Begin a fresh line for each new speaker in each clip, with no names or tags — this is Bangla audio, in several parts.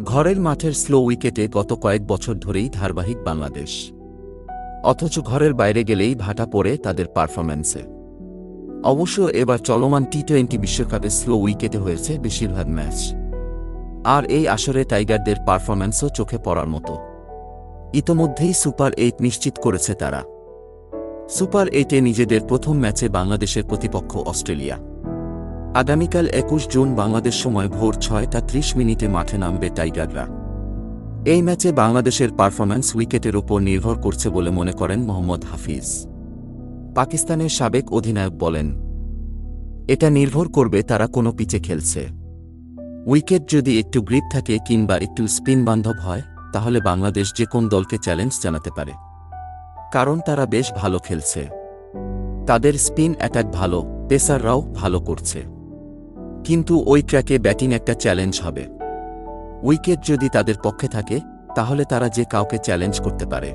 ঘরের মাঠের স্লো উইকেটে গত কয়েক বছর ধরেই ধারাবাহিক বাংলাদেশ। অথচ ঘরের বাইরে গেলেই ভাটা পড়ে তাদের পারফরম্যান্সে। অবশ্য এবার চলমান টি টোয়েন্টি বিশ্বকাপে স্লো উইকেটে হয়েছে বেশিরভাগ ম্যাচ। আর এই আসরে টাইগারদের পারফরম্যান্সও চোখে পড়ার মতো। ইতোমধ্যেই সুপার এইট নিশ্চিত করেছে তারা। সুপার এইটে নিজেদের প্রথম ম্যাচে বাংলাদেশের প্রতিপক্ষ অস্ট্রেলিয়া। আগামীকাল একুশ জুন বাংলাদেশ সময় ভোর ছয়টা ত্রিশ মিনিটে মাঠে নামবে টাইগাররা। এই ম্যাচে বাংলাদেশের পারফরম্যান্স উইকেটের ওপর নির্ভর করছে বলে মনে করেন মোহাম্মদ হাফিজ। পাকিস্তানের সাবেক অধিনায়ক বলেন, এটা নির্ভর করবে তারা কোনো পিচে খেলছে। উইকেট যদি একটু গ্রিপ থাকে কিংবা একটু স্পিন বান্ধব হয়, তাহলে বাংলাদেশ যে কোন দলকে চ্যালেঞ্জ জানাতে পারে। কারণ তারা বেশ ভালো খেলছে। তাদের স্পিন অ্যাটাক ভালো, পেসাররাও ভালো করছে। কিন্তু ওই ট্র্যাকে ব্যাটিং একটা চ্যালেঞ্জ হবে। উইকেট যদি তাদের পক্ষে থাকে, তাহলে তারা যে কাউকে চ্যালেঞ্জ করতে পারে।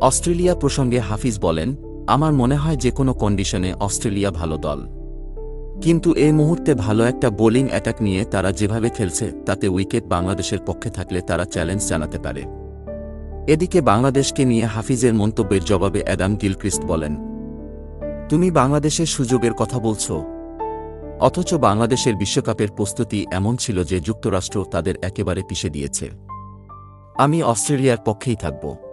অস্ট্রেলিয়া প্রসঙ্গে হাফিজ বলেন, আমার মনে হয় যে কোনো কন্ডিশনে অস্ট্রেলিয়া ভালো দল। কিন্তু এই মুহূর্তে ভালো একটা বোলিং অ্যাটাক নিয়ে তারা যেভাবে খেলছে, তাতে উইকেট বাংলাদেশের পক্ষে থাকলে তারা চ্যালেঞ্জ জানাতে পারে। এদিকে বাংলাদেশকে নিয়ে হাফিজের মন্তব্যের জবাবে অ্যাডাম গিলক্রিস্ট বলেন, তুমি বাংলাদেশের সুযোগের কথা বলছো অথচ বাংলাদেশের বিশ্বকাপের প্রস্তুতি এমন ছিল যে যুক্তরাষ্ট্র তাদের একেবারে পিষে দিয়েছে। আমি অস্ট্রেলিয়ার পক্ষেই থাকব।